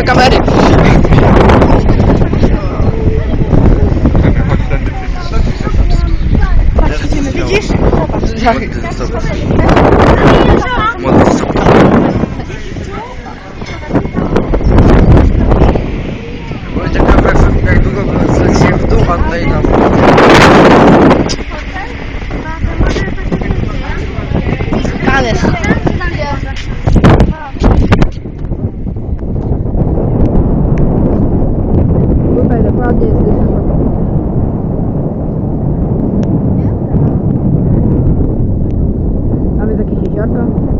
do kamery! Patrz, idziemy, widzisz? Zobacz. W dół, a tutaj nam... Dokładnie jest dystansowa. Mamy jakieś jeziorko.